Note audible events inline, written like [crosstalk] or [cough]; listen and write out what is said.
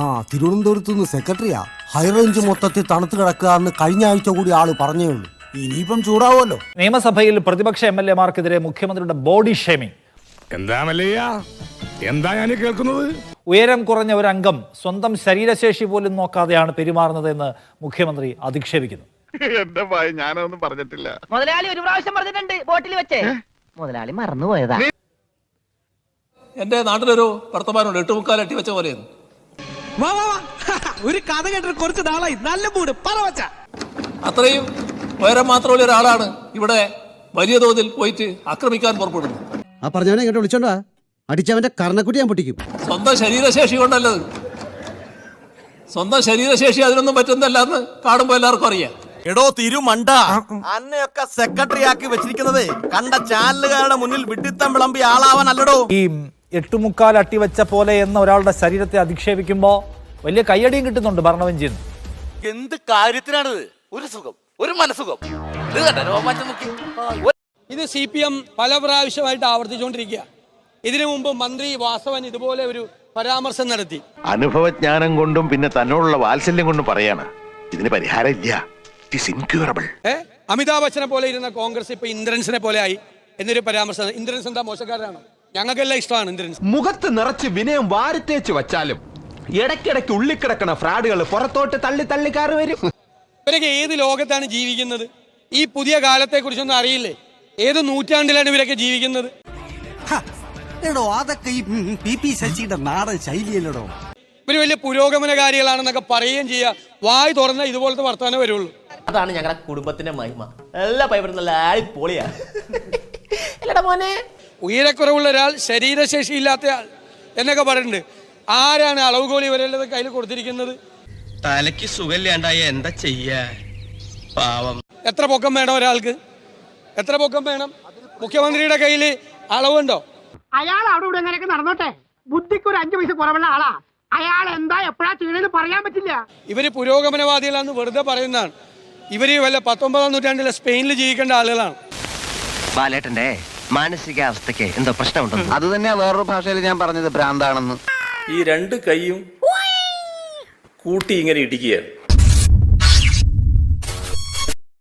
ആ തിരുവനന്തപുരത്ത് നിന്ന് സെക്രട്ടറിയാ ഹൈറേഞ്ച് മൊത്തത്തിൽ തണുത്ത് കിടക്കുക എന്ന് കഴിഞ്ഞ ആഴ്ച കൂടി ആൾ പറഞ്ഞേ ഉള്ളൂ. ഇനിയിപ്പം ചൂടാവുമല്ലോ. നിയമസഭയിൽ പ്രതിപക്ഷ എം എൽ എമാർക്കെതിരെ മുഖ്യമന്ത്രിയുടെ ബോഡി ഷേമിംഗ്. എന്താ മല്ലയ്യ? എന്താ ഞാൻ കേൾക്കുന്നത്? ഉയരം കുറഞ്ഞ ഒരു അംഗം സ്വന്തം ശരീരശേഷി പോലും നോക്കാതെയാണ് പെരുമാറുന്നതെന്ന് മുഖ്യമന്ത്രി അധിക്ഷേപിക്കുന്നു. എന്റെ ഭയ ഞാനൊന്നും പറഞ്ഞിട്ടില്ല. മുതലാളി ഒരു പ്രാവശ്യം പറഞ്ഞിട്ടുണ്ട് ബോട്ടിൽ വെച്ച്. മുതലാളി മറന്നുപോയതാ. എന്റെ നാട്ടിലൊരു വർത്തമാനമുണ്ട് എട്ടുമുക്കാൽ എട്ടി വെച്ച പോലെയെന്ന് വാ വാ വാ. [laughs] ഒരു കഥ കേട്ടിട്ട് കുറച്ച് നാളായി. നല്ല മൂട് പറ വച്ച. അത്രയും ഉയരം മാത്രമുള്ള ഒരാളാണ് ഇവിടെ വലിയ തോതിൽ പോയിട്ട് ആക്രമിക്കാൻ പുറപ്പെടുന്നത്. ആ പറഞ്ഞവനെ ഇങ്ങോട്ട് വിളിച്ചോണ്ടാ. അടിച്ചവന്റെ കർണക്കുട്ടി ഞാൻ പൊട്ടിക്കും. സ്വന്തം ശരീരശേഷി കൊണ്ടല്ലത്. സ്വന്തം ശരീരശേഷി അതിനൊന്നും പറ്റുന്നല്ല എന്ന് കാണുമ്പോ എല്ലാവർക്കും അറിയാം. എടോ തിരുമണ്ട. അന്നെയൊക്കെ സെക്രട്ടറി ആക്കി വെച്ചിരിക്കുന്നത് കണ്ട ചാനലുകാരുടെ മുന്നിൽ വിട്ടിത്തം വിളമ്പി ആളാവാനല്ലടോ ഈ എട്ടുമുക്കാൽ അട്ടിവെച്ച പോലെ എന്ന ഒരാളുടെ ശരീരത്തെ അധിക്ഷേപിക്കുമ്പോൾ വലിയ കയ്യടിയും കിട്ടുന്നുണ്ട് ഭരണവഞ്ചിയിൽ നിന്ന്. എന്ത് കാര്യത്തിനാണിത്? ഒരു സുഖം ഒരു മനസുഖം ഇത് കണ്ടോ? രോമാഞ്ചം ഇത് സി പി എം പല പ്രാവശ്യമായിട്ട് ആവർത്തിച്ചുകൊണ്ടിരിക്കുക. ഇതിനു മുമ്പ് മന്ത്രി വാസവൻ ഇതുപോലെ ഒരു പരാമർശം നടത്തി. അനുഭവജ്ഞാനം കൊണ്ടും പിന്നെ തന്നോടുള്ള വാത്സല്യം കൊണ്ടും പറയാണ്. ഇതിന് പരിഹാരം ഇല്ല. ഇറ്റ് ഇസ് അമിതാഭ് ബച്ചനെ പോലെ ഇരുന്ന കോൺഗ്രസ് ഇപ്പൊ ഇന്ദ്രൻസിനെ പോലെ ആയി എന്നൊരു പരാമർശം ഇന്ദ്രൻസ് എന്താ മോശക്കാരനാണോ? ഞങ്ങൾക്കെല്ലാം ഇഷ്ടമാണ് ഇന്ദ്രൻസ് മുഖത്ത് നിറച്ച് വിനയം വാരിത്തേച്ച് വച്ചാലും ഇടയ്ക്കിടയ്ക്ക് ഉള്ളിക്കിടക്കണ ഫ്രാഡുകൾ പുറത്തോട്ട് തള്ളി തള്ളി കയറി വരും. ഇവരൊക്കെ ഏത് ലോകത്താണ് ജീവിക്കുന്നത്? ഈ പുതിയ കാലത്തെ കുറിച്ചൊന്നും അറിയില്ലേ? ഏത് നൂറ്റാണ്ടിലാണ് ഇവരൊക്കെ ജീവിക്കുന്നത്? എടോ അതൊക്കെ ഈ പി പി ശശിയുടെ നാടൻ ശൈലിയല്ലടോ? ഇവർ വലിയ പുരോഗമനകാരികളാണെന്നൊക്കെ പറയുകയും ചെയ്യുക വായി തുറന്നാൽ ഇതുപോലത്തെ വർത്തമാനം വരുള്ളൂ. അതാണ് ഞങ്ങളുടെ കുടുംബത്തിന്റെ മഹിമ. എല്ലാ പൈപ്പറും നല്ല പൊളിയാ അല്ലടാ മോനെ. ഉയരക്കുറവുള്ള ഒരാൾ ശരീരശേഷി ഇല്ലാത്ത ആൾ എന്നൊക്കെ പറയുന്നുണ്ട്. ആരാണ് അളവുകോലി വരേണ്ടത് കയ്യിൽ കൊടുത്തിരിക്കുന്നത്? തലയ്ക്ക് സുഖമില്ലാണ്ടായ എന്താ ചെയ്യാ? പാവം. എത്ര പൊക്കം വേണം ഒരാൾക്ക്? എത്ര പൊക്കം വേണം? മുഖ്യമന്ത്രിയുടെ കയ്യിൽ അളവുണ്ടോ? അയാൾ അവിടെ ഇവിടെ എങ്ങനെയൊക്കെ നടന്നോട്ടെ. ബുദ്ധിക്ക് ഒരു അഞ്ചു പൈസ കുറവുള്ള ആളാ. അയാൾ എന്താ എപ്പോഴാ ചെയ്യണെന്ന് പറയാൻ പറ്റില്ല. ഇവർ പുരോഗമനവാദികളാന്ന് വെറുതെ പറയുന്നതാണ്. ഇവർ വല്ല പത്തൊമ്പതാം നൂറ്റാണ്ടിലെ സ്പെയിനിൽ ജീവിക്കേണ്ട ആളുകളാണ്. ബാലേട്ടന്റെ മാനസികാവസ്ഥക്ക് എന്തോ പ്രശ്നമുണ്ടോ? അത് തന്നെയാ വേറൊരു ഭാഷയിൽ ഞാൻ പറഞ്ഞത് ഭ്രാന്താണെന്ന്. ഈ രണ്ട് കൈയും കൂട്ടി ഇങ്ങനെ ഇടിക്കുകയാണ്.